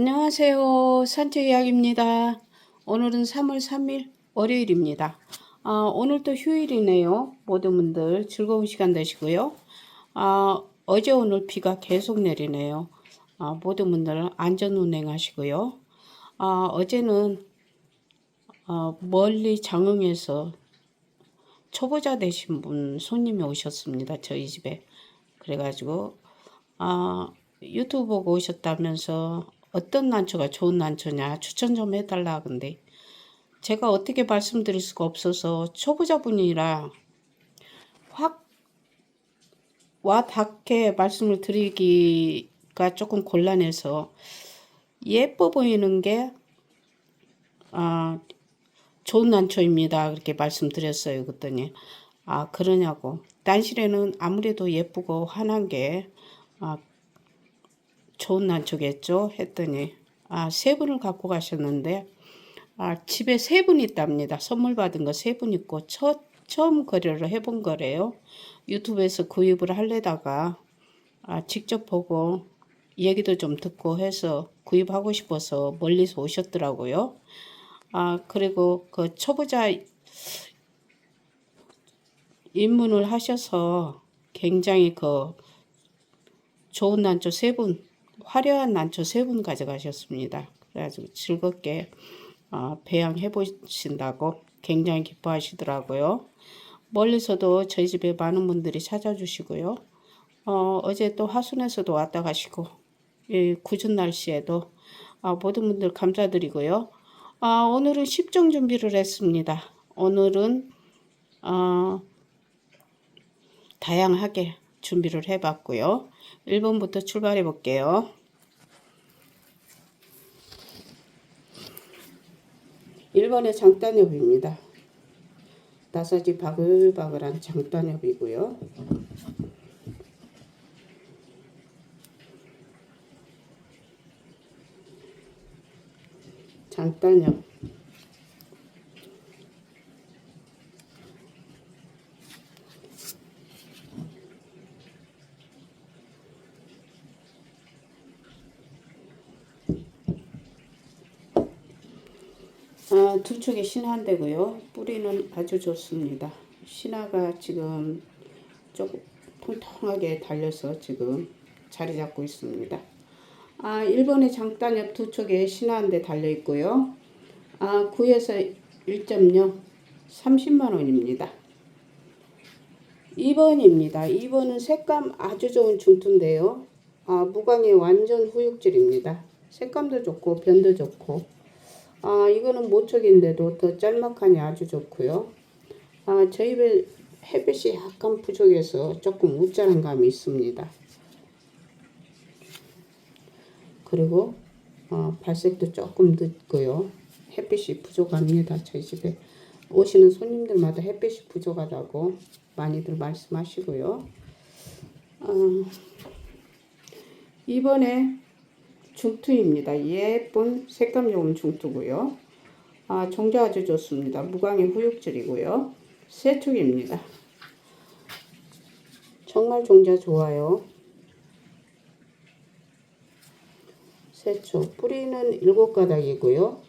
안녕하세요. 산책 이야기입니다. 오늘은 3월 3일 월요일입니다. 아, 오늘도 휴일이네요. 모든 분들 즐거운 시간 되시고요. 아, 어제 오늘 비가 계속 내리네요. 아, 모든 분들 안전 운행하시고요. 아, 어제는 아, 멀리 장흥에서 초보자 되신 분 손님이 오셨습니다. 저희 집에. 그래가지고 아, 유튜브 보고 오셨다면서 어떤 난초가 좋은 난초냐 추천 좀 해달라 근데 제가 어떻게 말씀드릴 수가 없어서 초보자분이라 확 와닿게 말씀을 드리기가 조금 곤란해서 예뻐 보이는 게 아, 좋은 난초입니다. 그렇게 말씀드렸어요. 그랬더니 아 그러냐고 단실에는 아무래도 예쁘고 환한 게 아, 좋은 난초겠죠? 했더니 아, 세 분을 갖고 가셨는데 아, 집에 세 분 있답니다. 선물 받은 거 세 분 있고 첫 처음 거래를 해본 거래요. 유튜브에서 구입을 하려다가 아, 직접 보고 얘기도 좀 듣고 해서 구입하고 싶어서 멀리서 오셨더라고요. 아, 그리고 그 초보자 입문을 하셔서 굉장히 그 좋은 난초 세 분, 화려한 난초 세 분 가져가셨습니다. 그래가지고 즐겁게 어, 배양해 보신다고 굉장히 기뻐하시더라고요. 멀리서도 저희 집에 많은 분들이 찾아주시고요. 어, 어제 또 화순에서도 왔다 가시고 이 굳은 날씨에도 아, 모든 분들 감사드리고요. 아, 오늘은 십정 준비를 했습니다. 오늘은 어, 다양하게 준비를 해봤고요. 1번부터 출발해 볼게요. 1번의 장단엽입니다. 나사지 바글바글한 장단엽이고요. 장단엽 아, 두 축이 신한데고요. 뿌리는 아주 좋습니다. 신화가 지금 조금 통통하게 달려서 지금 자리 잡고 있습니다. 아, 1번의 장단엽 두 촉에 신화한데 달려 있고요. 아, 9에서 1.0 30만 원입니다. 2번입니다. 2번은 색감 아주 좋은 중투인데요. 아, 무광의 완전 후육질입니다. 색감도 좋고 변도 좋고 아, 이거는 모척인데도 더 짤막하니 아주 좋고요. 아, 저희 집에 햇빛이 약간 부족해서 조금 우짜는 감이 있습니다. 그리고 어, 발색도 조금 늦고요. 햇빛이 부족합니다. 저희 집에 오시는 손님들마다 햇빛이 부족하다고 많이들 말씀하시고요. 어, 이번에 중투입니다. 예쁜 색감 좋은 중투고요. 아, 종자 아주 좋습니다. 무광의 후육질이고요. 세축입니다. 정말 종자 좋아요. 세축. 뿌리는 일곱 가닥이고요.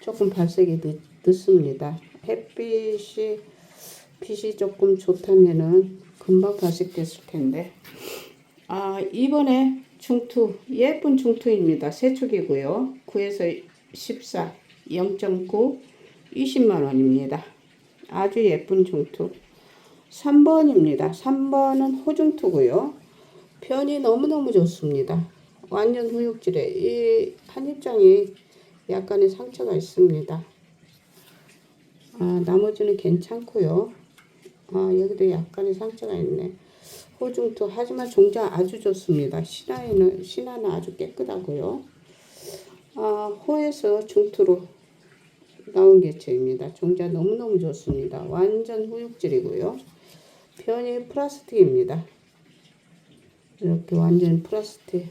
조금 발색이 늦, 늦습니다. 햇빛이 빛이 조금 좋다면은 금방 발색됐을 텐데 아, 이번에 중투, 예쁜 중투입니다. 세축이고요. 9에서 14, 0.9, 20만원입니다. 아주 예쁜 중투. 3번입니다. 3번은 호중투고요. 편이 너무너무 좋습니다. 완전 후육질에 이 한 입장이 약간의 상처가 있습니다. 아, 나머지는 괜찮고요. 아, 여기도 약간의 상처가 있네. 호중투 하지만 종자 아주 좋습니다. 신화에는 신화는 아주 깨끗하고요. 아, 호에서 중투로 나온 개체입니다. 종자 너무너무 좋습니다. 완전 후육질이고요. 편이 플라스틱입니다. 이렇게 완전 플라스틱.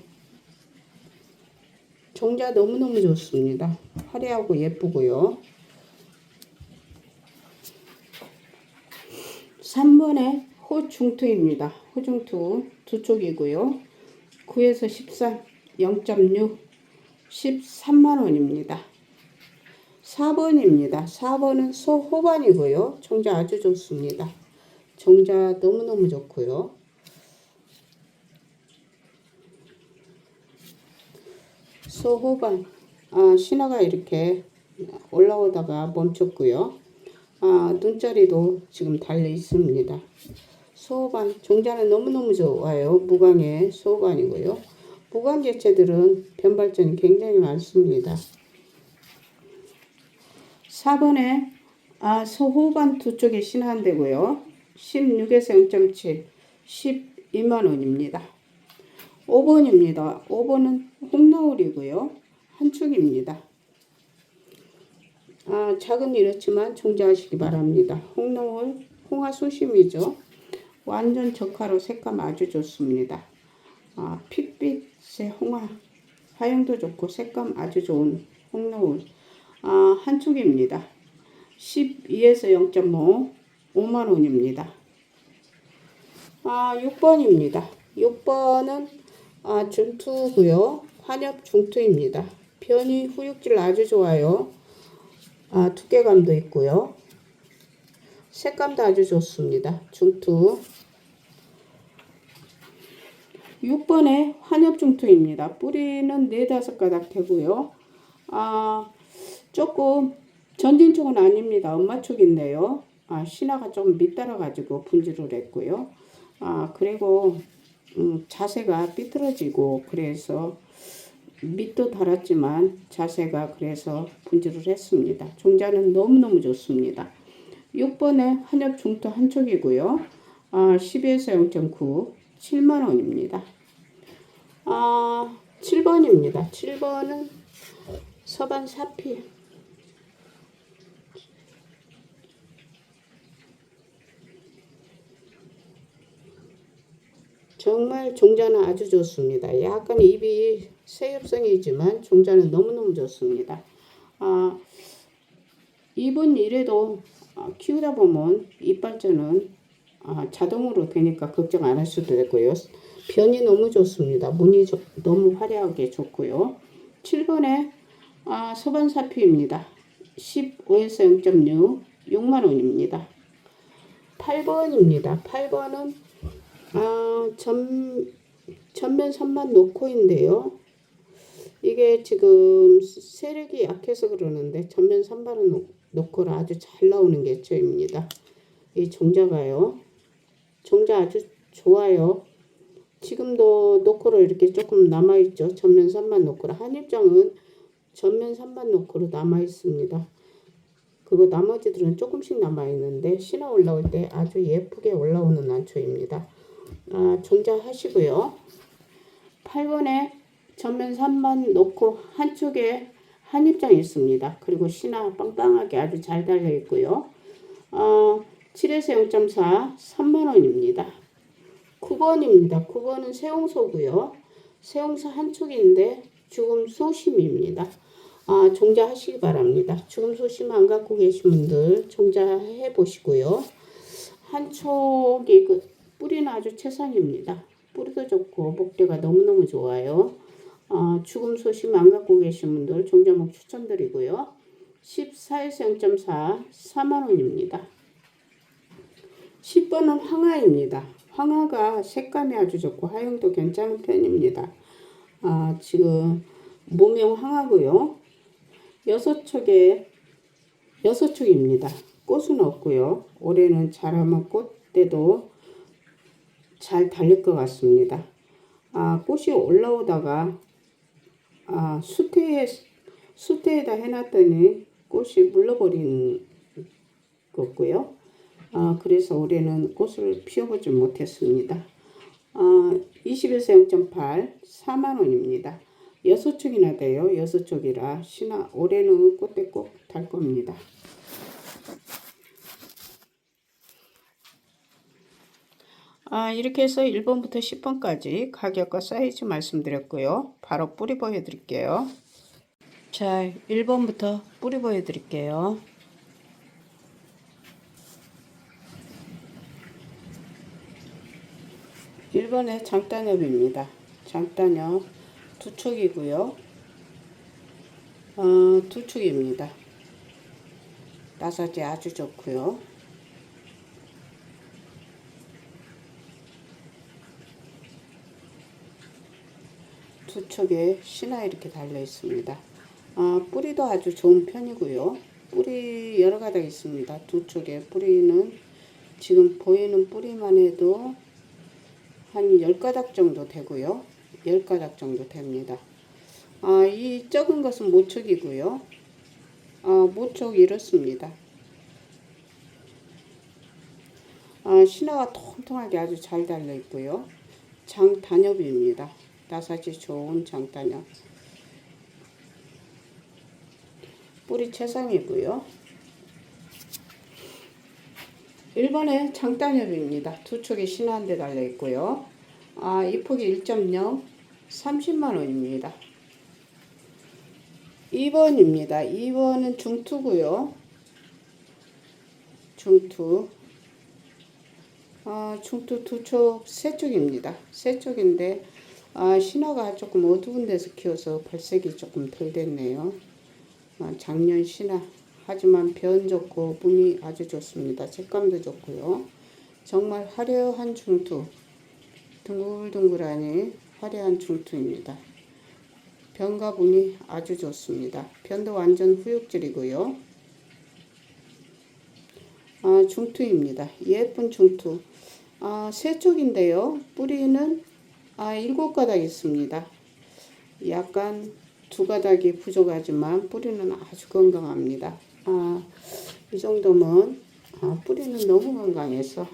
종자 너무너무 좋습니다. 화려하고 예쁘고요. 3번에 호중투입니다. 호중투 두 쪽이고요. 9에서 13, 0.6 13만원입니다. 4번입니다. 4번은 소호반이고요. 종자 아주 좋습니다. 종자 너무너무 좋고요. 소호반 아, 신화가 이렇게 올라오다가 멈췄고요. 아, 눈자리도 지금 달려 있습니다. 소호반 종자는 너무너무 좋아요. 무광의 소호반이고요. 무광 개체들은 변발전이 굉장히 많습니다. 4번에 아, 소호반 두 쪽에 신한대고요. 16에서 0.7 12만 원입니다. 5번입니다. 5번은 홍나울이고요. 한 축입니다. 아, 작은 이렇지만 종자하시기 바랍니다. 홍나울 홍화수심이죠. 완전 적화로 색감 아주 좋습니다. 아, 핏빛의 홍화 화형도 좋고 색감 아주 좋은 홍나울 아, 한 축입니다. 12에서 0.5 5만 원입니다. 아, 6번입니다. 6번은 아, 중투고요. 환엽 중투입니다. 변이 후육질 아주 좋아요. 아, 두께감도 있고요. 색감도 아주 좋습니다. 중투. 6번에 환엽 중투입니다. 뿌리는 4, 5가닥 되고요. 아, 조금 전진 쪽은 아닙니다. 엄마 쪽인데요. 아, 신화가 좀 밑따라 가지고 분질을 했고요. 아, 그리고 음, 자세가 삐뚤어지고 그래서 밑도 달았지만 자세가 그래서 분질을 했습니다. 종자는 너무너무 좋습니다. 6번에 한엽 중토 한 쪽이고요. 아, 10에서 0.9 7만원입니다. 아, 7번입니다. 7번은 서반 사피 정말 종자는 아주 좋습니다. 약간 입이 새엽성이지만 종자는 너무너무 좋습니다. 아, 입은 이래도 아, 키우다 보면 이빨자는 아, 자동으로 되니까 걱정 안 할 수도 있고요. 변이 너무 좋습니다. 무늬 조, 너무 화려하게 좋고요. 7번에 아, 서반사피입니다. 15에서 0.6 6만원입니다. 8번입니다. 8번은 아, 전, 전면 선만 노코인데요. 이게 지금 세력이 약해서 그러는데 전면 선반은 노코라 아주 잘 나오는 개체입니다. 이 종자가요. 종자 아주 좋아요. 지금도 노코로 이렇게 조금 남아있죠. 전면 선반 노코라. 한 입장은 전면 선반 노코로 남아있습니다. 그리고 나머지들은 조금씩 남아있는데 신화 올라올 때 아주 예쁘게 올라오는 난초입니다. 아, 종자 하시고요. 8번에 전면 3만 놓고 한쪽에 한 입장 있습니다. 그리고 신화 빵빵하게 아주 잘 달려 있고요. 어, 7에서 0.4 3만원입니다. 9번입니다. 9번은 세홍소고요. 세홍소 한 축인데 죽음 소심입니다. 아, 종자 하시기 바랍니다. 죽음 소심 안 갖고 계신 분들 종자 해 보시고요. 한 촉이 그 뿌리는 아주 최상입니다. 뿌리도 좋고 목대가 너무너무 좋아요. 어, 죽음 소심 안 갖고 계신 분들 종자목 추천드리고요. 14에서 0.4 4만원입니다. 10번은 황화입니다. 황화가 색감이 아주 좋고 하용도 괜찮은 편입니다. 아, 지금. 여섯 촉에 여섯 촉입니다. 꽃은 없고요. 올해는 자라면 꽃대도 잘 달릴 것 같습니다. 아, 꽃이 올라오다가 아, 수태에 수태에다 해놨더니 꽃이 물러버린 거고요. 아, 그래서 올해는 꽃을 피워보지 못했습니다. 아, 20에서 0.8 4만 원입니다. 여섯 쪽이나 돼요. 여섯 쪽이라 신화 올해는 꽃대 꼭 달 겁니다. 아, 이렇게 해서 1번부터 10번까지 가격과 사이즈 말씀드렸고요. 바로 뿌리 보여드릴게요. 자, 1번부터 뿌리 보여드릴게요. 1번에 장단엽입니다. 장단엽 두 촉이고요. 어, 두 촉입니다. 나사지 아주 좋고요. 두 촉에 신화 이렇게 달려 있습니다. 아, 뿌리도 아주 좋은 편이고요. 뿌리 여러 가닥 있습니다. 두 촉에 뿌리는 지금 보이는 뿌리만 해도 한 10가닥 정도 되고요. 10가닥 정도 됩니다. 아, 이 적은 것은 모촉이고요. 아, 모촉 이렇습니다. 아, 신화가 통통하게 아주 잘 달려 있고요. 장 단엽입니다. 나사지 좋은 장단엽. 뿌리 최상이고요. 1번에 장단엽입니다. 두 촉에 신화 한대 달려 있고요. 아, 이 폭이 1.0 30만 원입니다. 2번입니다. 2번은 중투고요. 중투. 아, 중투 두 촉, 세 쪽입니다. 세 쪽인데 아, 신화가 조금 어두운 데서 키워서 발색이 조금 덜 됐네요. 아, 작년 신화. 하지만 변 좋고 무늬 아주 좋습니다. 색감도 좋고요. 정말 화려한 중투. 둥글둥글하니 화려한 중투입니다. 변과 무늬 아주 좋습니다. 변도 완전 후육질이고요. 아, 중투입니다. 예쁜 중투. 아, 세 쪽인데요. 뿌리는 아, 일곱 가닥 있습니다. 약간 두 가닥이 부족하지만 뿌리는 아주 건강합니다. 아, 이 정도면 아, 뿌리는 너무 건강해서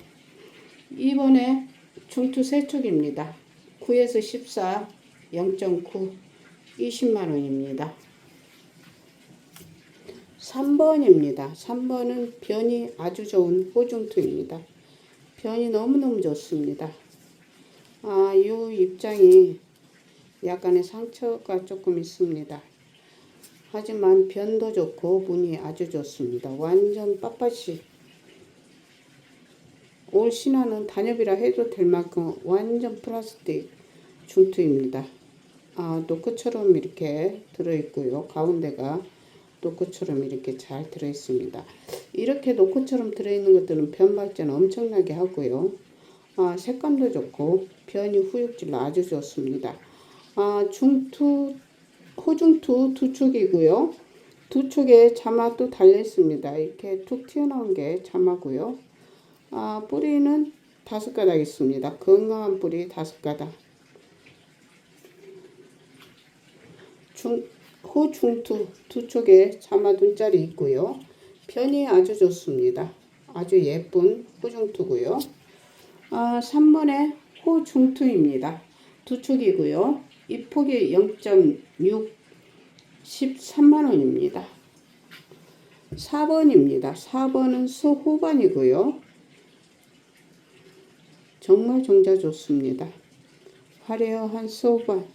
이번에 중투 세 쪽입니다. 9에서 14, 0.9, 20만 원입니다. 3번입니다. 3번은 변이 아주 좋은 호중투입니다. 변이 너무너무 좋습니다. 아, 이 입장이 약간의 상처가 조금 있습니다. 하지만 변도 좋고 무늬 아주 좋습니다. 완전 빳빳이 올 신화는 단엽이라 해도 될 만큼 완전 플라스틱 중투입니다. 아, 노크처럼 이렇게 들어있고요. 가운데가 노크처럼 이렇게 잘 들어있습니다. 이렇게 노크처럼 들어있는 것들은 변 발전 엄청나게 하고요. 아, 색감도 좋고 변이 후육질 아주 좋습니다. 아, 중투, 호중투 두 쪽이고요. 두 쪽에 자마도 달려 있습니다. 이렇게 툭 튀어나온 게 자마고요. 아, 뿌리는 다섯 가닥 있습니다. 건강한 뿌리 다섯 가닥. 중, 호중투 두 쪽에 자마 눈자리 있고요. 편이 아주 좋습니다. 아주 예쁜 호중투고요. 아, 3번에 호중투입니다. 두 쪽이고요. 이 폭이 0.6 13만원입니다. 4번입니다. 4번은 소호반이고요. 정말 종자 좋습니다. 화려한 소반.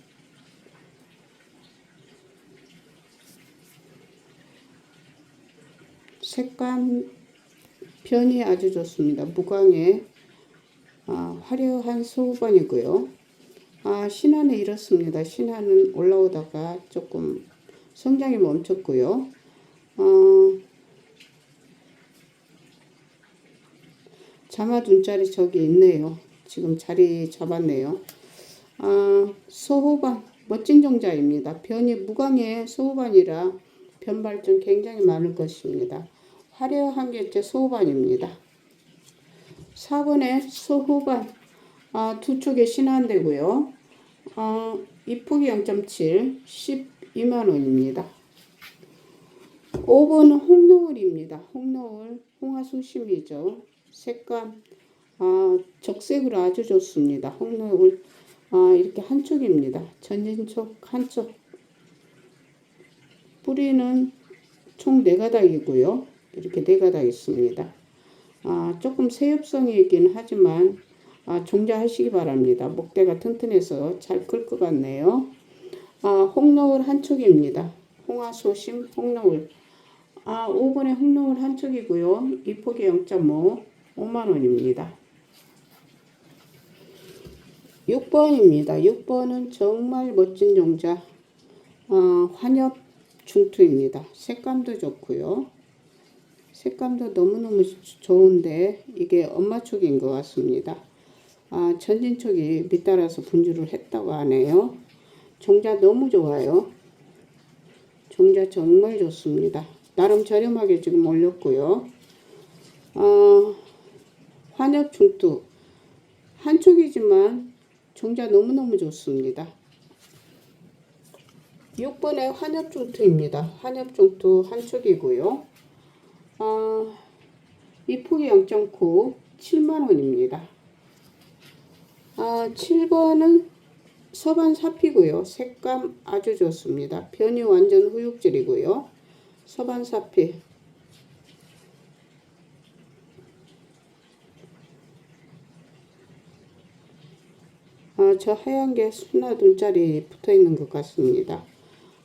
색감 변이 아주 좋습니다. 무광의 아, 화려한 소반이고요. 아, 신화는 이렇습니다. 신화는 올라오다가 조금 성장이 멈췄고요. 어, 자마 눈자리 저기 있네요. 지금 자리 잡았네요. 아, 소호반 멋진 종자입니다. 변이 무광의 소호반이라 변 발전 굉장히 많을 것입니다. 화려한 게제 소호반입니다. 4번에 소호반 아, 두 쪽에 신한대고요. 아, 이 폭이 0.7, 12만 원입니다. 5번은 홍노을입니다. 홍노을, 홍화수심이죠. 색감, 아, 적색으로 아주 좋습니다. 홍노을, 아, 이렇게 한쪽입니다. 전진쪽 한쪽. 뿌리는 총 4가닥이고요. 이렇게 4가닥 있습니다. 아, 조금 세엽성이 있긴 하지만 아, 종자하시기 바랍니다. 목대가 튼튼해서 잘 클 것 같네요. 아, 홍노을 한 촉입니다. 홍화소심 홍노을. 아, 5번에 홍노을 한 촉이고요. 이 폭이 0.5, 5만 원입니다. 6번입니다. 6번은 정말 멋진 종자. 어, 환엽 중투입니다. 색감도 좋고요. 색감도 너무너무 좋은데 이게 엄마 쪽인 것 같습니다. 아, 전진 쪽이 밑따라서 분주를 했다고 하네요. 종자 너무 좋아요. 종자 정말 좋습니다. 나름 저렴하게 지금 올렸고요. 어, 환엽 중투 한쪽이지만 종자 너무너무 좋습니다. 6번의 환엽 중투입니다. 환엽 중투 한쪽이고요. 어, 이 폭이 0.9 7만원입니다. 아, 7번은 서반 사피고요. 색감 아주 좋습니다. 변이 완전 후육질이고요. 서반 사피 아, 저 하얀 게 순화 눈살이 붙어 있는 것 같습니다.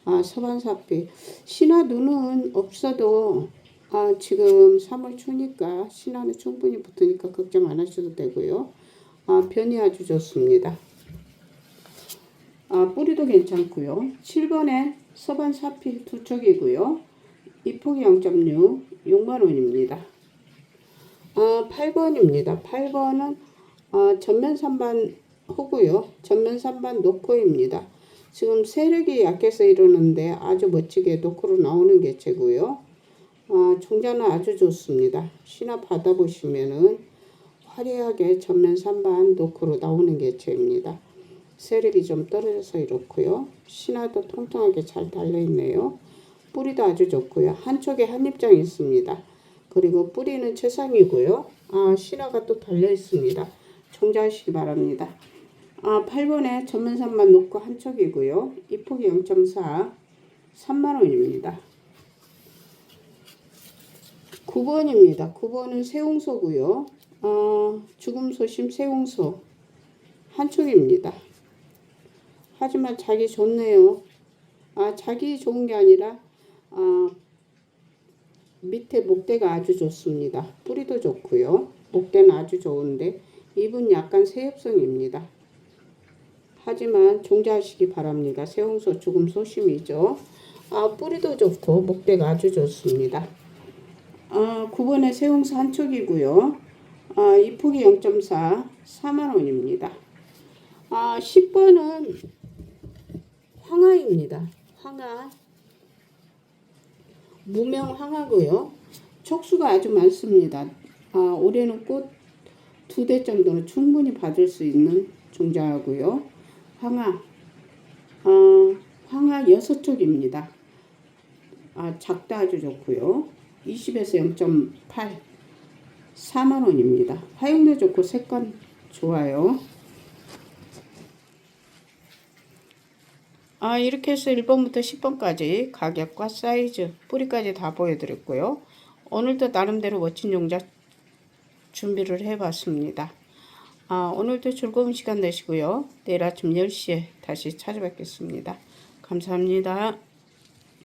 아, 서반사피. 신화 눈은 없어도 아, 지금 3월 초니까 신화는 충분히 붙으니까 걱정 안 하셔도 되고요. 아, 변이 아주 좋습니다. 아, 뿌리도 괜찮고요. 7번에 서반 사피 두 척이고요. 이 폭이 0.6, 6만원입니다. 아, 8번입니다. 8번은 아, 전면 산반 호고요. 전면 산반 노코입니다. 지금 세력이 약해서 이러는데 아주 멋지게 노코로 나오는 개체고요. 아, 종자는 아주 좋습니다. 신화 받아보시면은 화려하게 전면 산반 노코로 나오는 개체입니다. 세력이 좀 떨어져서 이렇고요. 신화도 통통하게 잘 달려있네요. 뿌리도 아주 좋고요. 한쪽에 한 입장이 있습니다. 그리고 뿌리는 최상이고요. 아, 신화가 또 달려있습니다. 종자하시기 바랍니다. 아, 8번에 전면산만 놓고 한 척이고요. 이 폭이 0.4, 3만원입니다. 9번입니다. 9번은 세홍소고요. 어, 죽음소심 세홍소 한 척입니다. 하지만 자기 좋네요. 아, 자기 좋은 게 아니라 아, 밑에 목대가 아주 좋습니다. 뿌리도 좋고요. 목대는 아주 좋은데 잎은 약간 새엽성입니다. 하지만 종자하시기 바랍니다. 새홍소 조금 소심이죠. 아, 뿌리도 좋고 목대가 아주 좋습니다. 아, 9번에 새홍소 한 촉이고요. 아, 이 폭이 0.4, 4만원입니다. 아, 10번은 황하입니다. 황하. 무명 황하고요. 촉수가 아주 많습니다. 아, 올해는 꽃 두 대 정도는 충분히 받을 수 있는 종자하고요. 황하, 어, 황하 여섯 쪽입니다. 아, 작다 아주 좋고요. 20에서 0.8, 4만 원입니다. 화용도 좋고 색감 좋아요. 아, 이렇게 해서 1번부터 10번까지 가격과 사이즈, 뿌리까지 다 보여드렸고요. 오늘도 나름대로 멋진 용자 준비를 해봤습니다. 아, 오늘도 즐거운 시간 되시고요. 내일 아침 10시에 다시 찾아뵙겠습니다. 감사합니다.